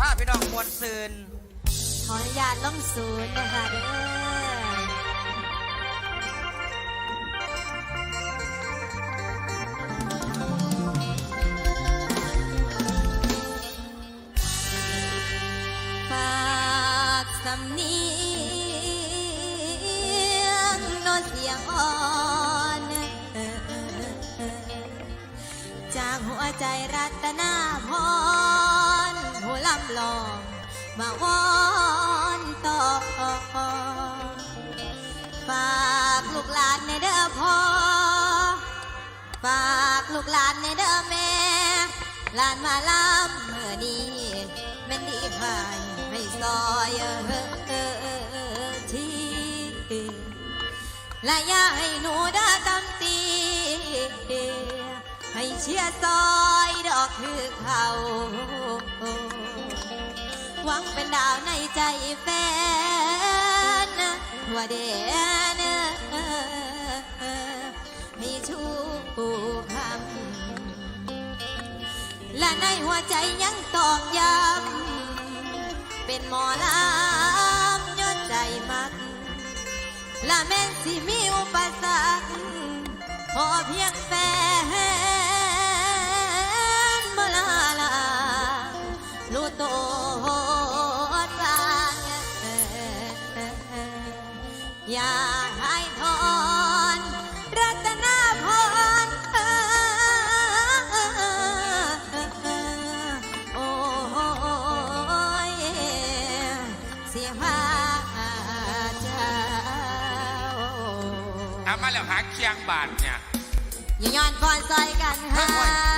พาพี่น้องมวลซืนขออนุญาตล่องศูนย์นะคะเด้อฝากสำเนียงโนนเสียงอ่อนจากหัวใจรัตนาพรผู้ ลองมาวอนต่อฝากลูกหลานในเด้อพ่อฝากลูกหลานในเด้อแม่หลานมาลำเมื่อนี้แม่นดีพายให้ซอยเออเออเออเออทีและอย่าให้หนูเด้อตำตีให้เชียร์ซอยดอกคือเขา หวังเป็นดาวในใจแฟนว่าเดนมีชูคำและในหัวใจยังตอกย้ำเป็นหมอลำยอดใจมักและแม่นสิมีอุปสรรคขอเพียงแฟน แล้วหาเคียงบาทเนี่ย อย่าย้อนก่อนซอยกันค่ะ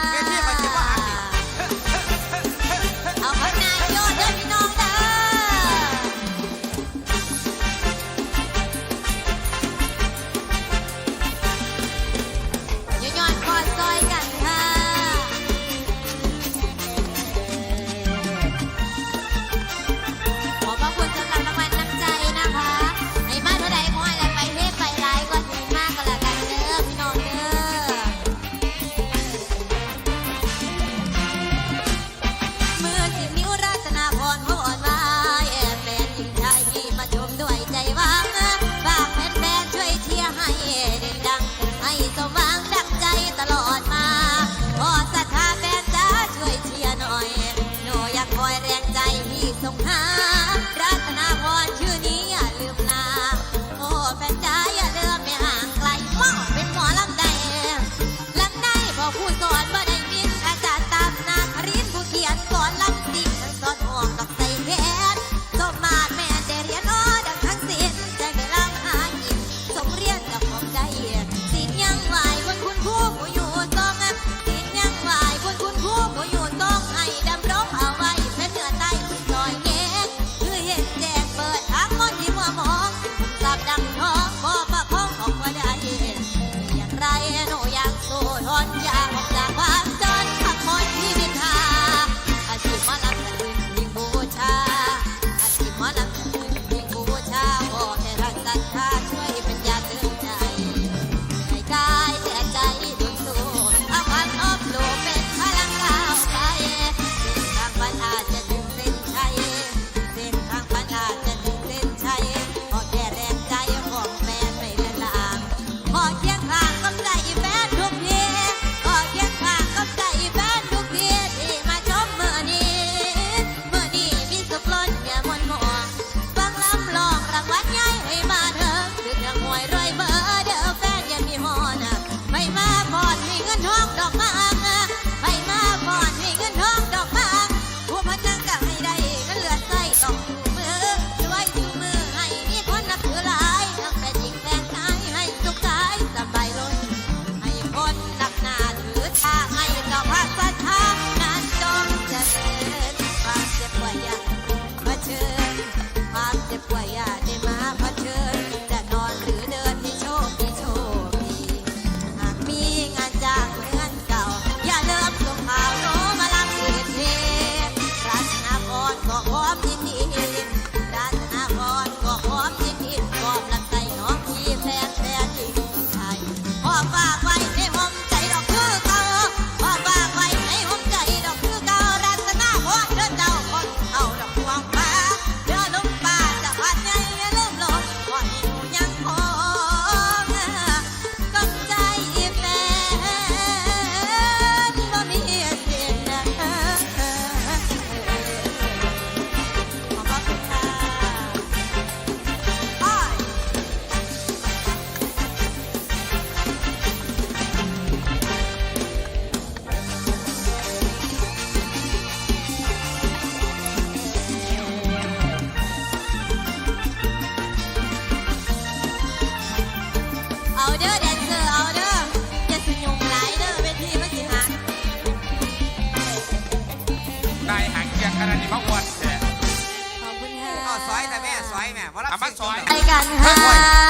ามาซอย ไปกันค่ะ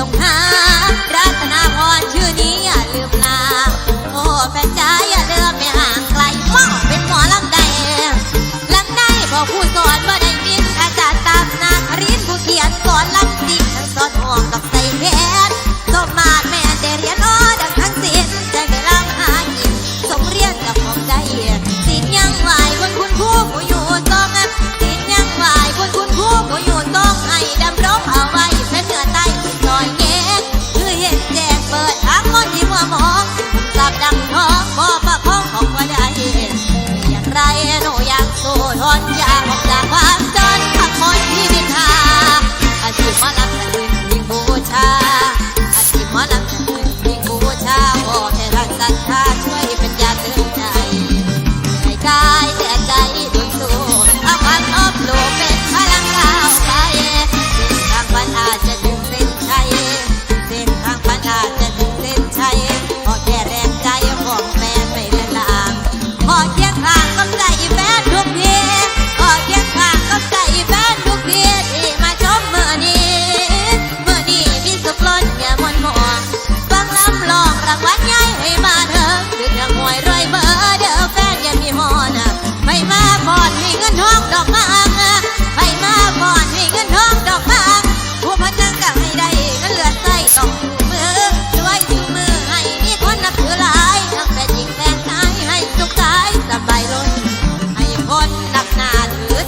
không hai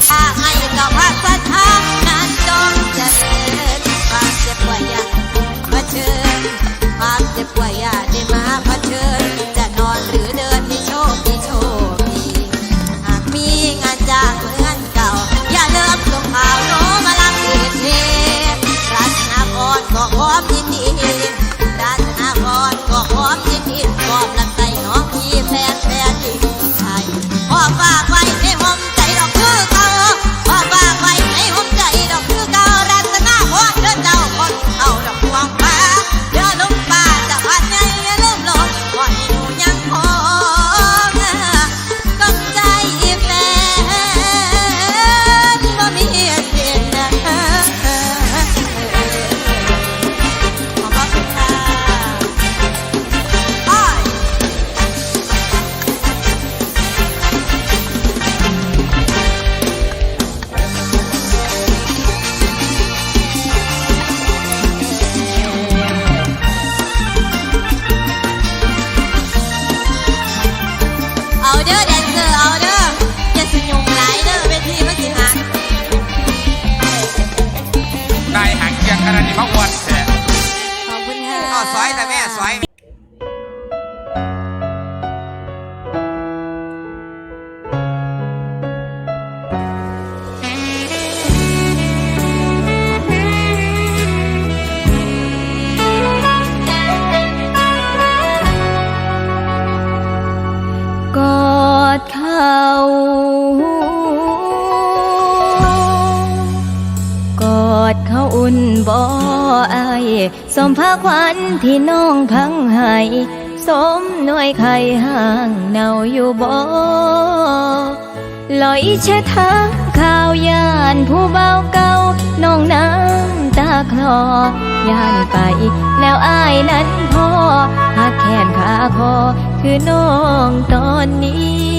ถ้าไม่ก็พักสักทางนั้นจงเจริญควาเจ็วยามาเชิญคาเจ็วยาได้มาเชิญจะนอนหรือเดินให้โชคดีโชคดีหากมีงานจ้างเหมือนเก่า อย่าเลิกลงข่าวโนมาลังเอเทรัตนากรก็พร้อมยิน ขนนี้มาอวดขอบคุณค่ะเอยแต่แม่ซอยเขา บุญบ่อายสมพระควันที่น้องพังหายสมหน่วยไข่ห่างเน่าอยู่บ่ลอยเช็ดทางข่าวยานผู้เบาเก่าน้องน้ำตาคลอย่านไป แล้วอายนั้นพอหักแขนขาคอคือน้องตอนนี้